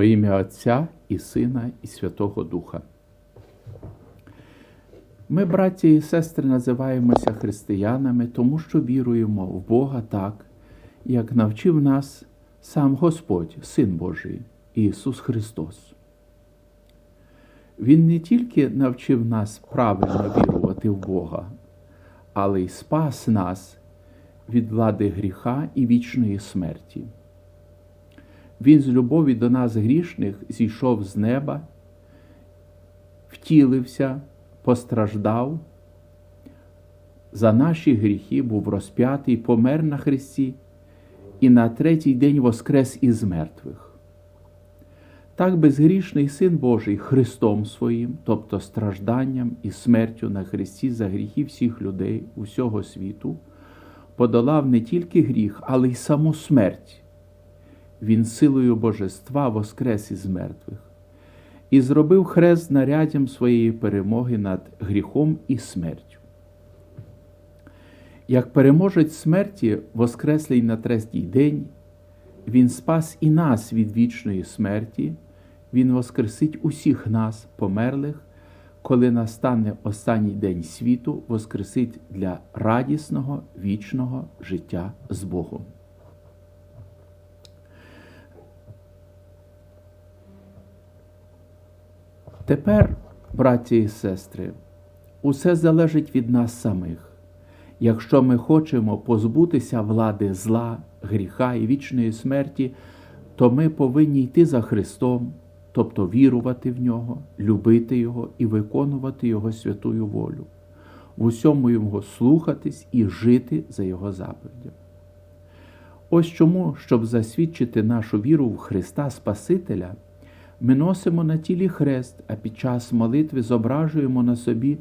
Во ім'я Отця і Сина, і Святого Духа. Ми, браті і сестри, називаємося християнами, тому що віруємо в Бога так, як навчив нас сам Господь, Син Божий, Ісус Христос. Він не тільки навчив нас правильно вірувати в Бога, але й спас нас від влади гріха і вічної смерті. Він з любові до нас грішних зійшов з неба, втілився, постраждав, за наші гріхи був розп'ятий, помер на Христі і на третій день воскрес із мертвих. Так безгрішний Син Божий Христом Своїм, тобто стражданням і смертю на Христі за гріхи всіх людей усього світу, подолав не тільки гріх, але й саму смерть. Він силою Божества воскрес із мертвих і зробив хрест знаряддям своєї перемоги над гріхом і смертю. Як переможець смерті, воскреслий на третій день, Він спас і нас від вічної смерті, Він воскресить усіх нас, померлих, коли настане останній день світу, воскресить для радісного вічного життя з Богом. Тепер, браті і сестри, усе залежить від нас самих. Якщо ми хочемо позбутися влади зла, гріха і вічної смерті, то ми повинні йти за Христом, тобто вірувати в Нього, любити Його і виконувати Його святую волю, в усьому Його слухатись і жити за Його заповідями. Ось чому, щоб засвідчити нашу віру в Христа Спасителя, ми носимо на тілі хрест, а під час молитви зображуємо на собі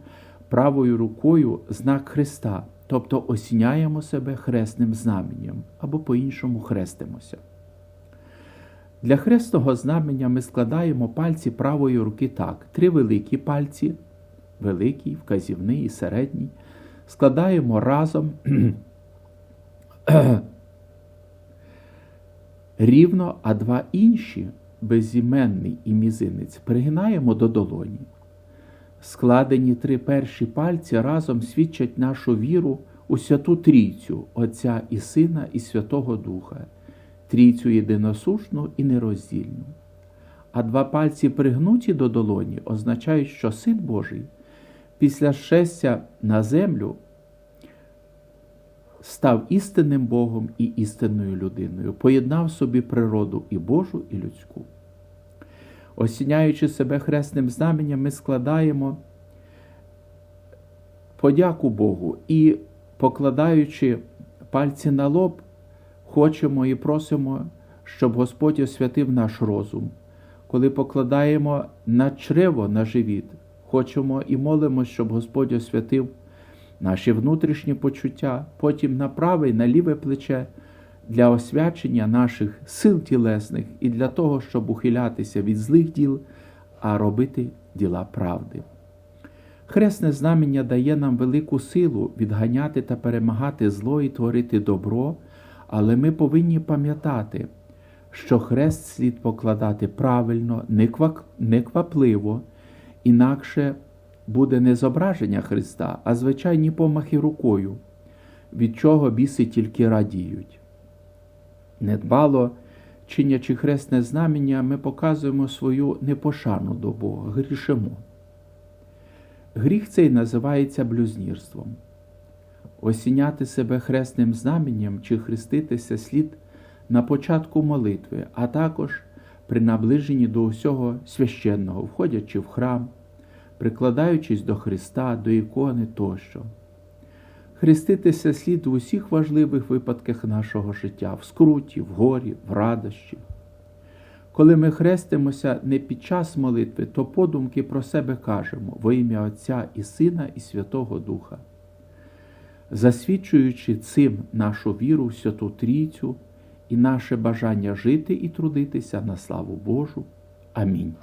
правою рукою знак Христа, тобто осіняємо себе хресним знаменням або по-іншому хрестимося. Для хресного знамення ми складаємо пальці правої руки так: три великі пальці, великий, вказівний і середній, складаємо разом рівно, а два інші безіменний і мізинець пригинаємо до долоні. Складені три перші пальці разом свідчать нашу віру у Святу Трійцю, Отця і Сина, і Святого Духа, трійцю єдиносушну і нероздільну. А два пальці пригнуті до долоні означають, що Син Божий після щастя на землю став істинним Богом і істинною людиною, поєднав собі природу і Божу, і людську. Осіняючи себе хресним знаменням, ми складаємо подяку Богу і, покладаючи пальці на лоб, хочемо і просимо, щоб Господь освятив наш розум. Коли покладаємо на чрево на живіт, хочемо і молимо, щоб Господь освятив наші внутрішні почуття, потім на праве і на ліве плече для освячення наших сил тілесних і для того, щоб ухилятися від злих діл, а робити діла правди. Хресне знамення дає нам велику силу відганяти та перемагати зло і творити добро, але ми повинні пам'ятати, що хрест слід покладати правильно, неквапливо, інакше буде не зображення Христа, а звичайні помахи рукою, від чого біси тільки радіють. Недбало, чинячи хресне знамення, ми показуємо свою непошану до Бога, грішимо. Гріх цей називається блюзнірством. Осіняти себе хресним знаменням чи хреститися слід на початку молитви, а також при наближенні до усього священного, входячи в храм прикладаючись до Христа, до ікони тощо. Хреститися слід в усіх важливих випадках нашого життя, в скруті, в горі, в радощі. Коли ми хрестимося не під час молитви, то подумки про себе кажемо во ім'я Отця і Сина, і Святого Духа, засвідчуючи цим нашу віру в Святу Трійцю і наше бажання жити і трудитися на славу Божу. Амінь.